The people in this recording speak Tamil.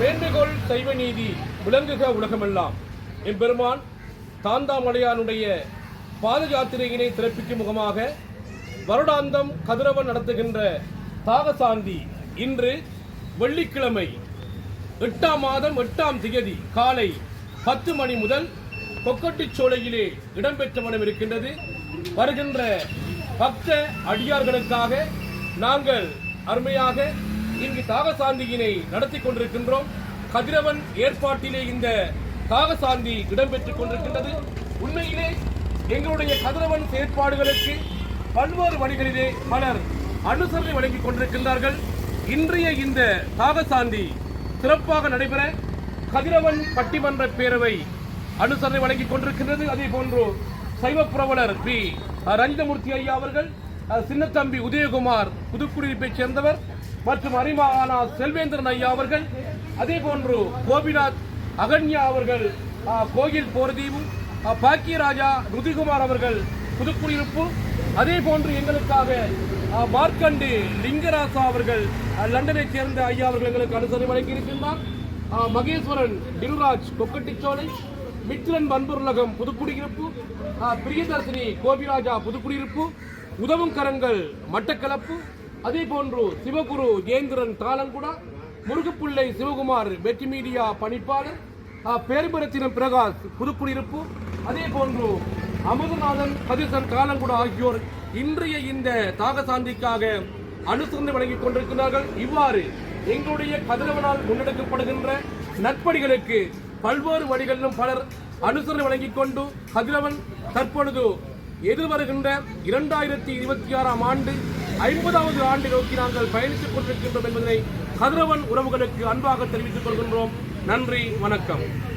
மேன்மைகோள் சைவ நீதி விளங்குக உலகமெல்லாம். எம்பெருமான் தாந்தாமலையானுடைய பாத யாத்திரையினை சிறப்பிக்கும் முகமாக வருடாந்தம் கதிரவன் நடத்துகின்ற தாகசாந்தி இன்று வெள்ளிக்கிழமை எட்டாம் மாதம் எட்டாம் திகதி காலை பத்து மணி முதல் கொக்கட்டிச்சோலையிலே இடம்பெற்ற வண்ணம் இருக்கின்றது. வருகின்ற பக்த அடியார்களுக்காக நாங்கள் அருமையாக இங்கு தாகசாந்தியினை நடத்தி கொண்டிருக்கின்றோம். கதிரவன் ஏற்பாட்டிலே இந்த தாகசாந்தி இடம்பெற்றுக் கொண்டிருக்கின்றது. உண்மையிலே எங்களுடைய கதிரவன் செயற்பாடுகளுக்கு பல்வேறு வழிகளிலே பலர் அனுசரணை வழங்கிக் கொண்டிருக்கின்றார்கள். இன்றைய இந்த தாகசாந்தி சிறப்பாக நடைபெற கதிரவன் பட்டிமன்ற பேரவை அனுசரணை வழங்கிக் கொண்டிருக்கின்றது. அதே போன்று சைவ புரவலர் பி. ரஞ்சிதமூர்த்தி ஐயா அவர்கள் சின்னத்தம்பி உதயகுமார் புதுக்குடியிருப்பைச் சேர்ந்தவர் மற்றும் அரிமானா செல்வேந்திரன் ஐயா அவர்கள் அதே போன்று கோபிநாத் அகன்யா அவர்கள் கோயில் போர்தீவு பாக்கியராஜா ருதிகுமார் அவர்கள் புதுக்குடியிருப்பு அதே போன்று எங்களுக்காக மார்க்கண்டு லிங்கராசா அவர்கள் லண்டனை லண்டனைச் சேர்ந்த ஐயா அவர்கள் எங்களுக்கு அனுசரணை வழங்கி இருக்கின்றார் மகேஸ்வரன் டிருராஜ் கொக்கட்டிச்சோலை மித்ரன் பண்புருலகம் புதுக்குடியிருப்பு பிரியதர்சினி கோபிராஜா புதுக்குடியிருப்பு உதவும் கரங்கள் மட்டக்களப்பு அதே போன்று சிவகுரு ஜெயந்திரன் தாளங்குடா முருகப்பிள்ளை சிவகுமார் வெற்றி மீடியா பணிப்பாளர் அஹ், பிரகாஷ் புதுக்குடியிருப்பு. அதே போன்று அமுதநாதன் கதிசன் காலங்குடா ஆகியோர் இன்றைய இந்த தாகசாந்திக்காக அனுசரணை வழங்கிக் கொண்டிருக்கிறார்கள். இவ்வாறு எங்களுடைய கதிரவனால் முன்னெடுக்கப்படுகின்ற நற்பணிகளுக்கு பல்வேறு வழிகளிலும் பலர் அனுசரணை வழங்கிக் கொண்டு கதிரவன் தற்பொழுது எதிர்வருகின்ற இரண்டாயிரத்தி இருபத்தி ஆறாம் ஆண்டு ஐம்பதாவது ஆண்டு நோக்கி நாங்கள் பயணித்துக் கொண்டிருக்கின்றோம் என்பதனை கதிரவன் உறவுகளுக்கு அன்பாக தெரிவித்துக் கொள்கின்றோம். நன்றி வணக்கம்.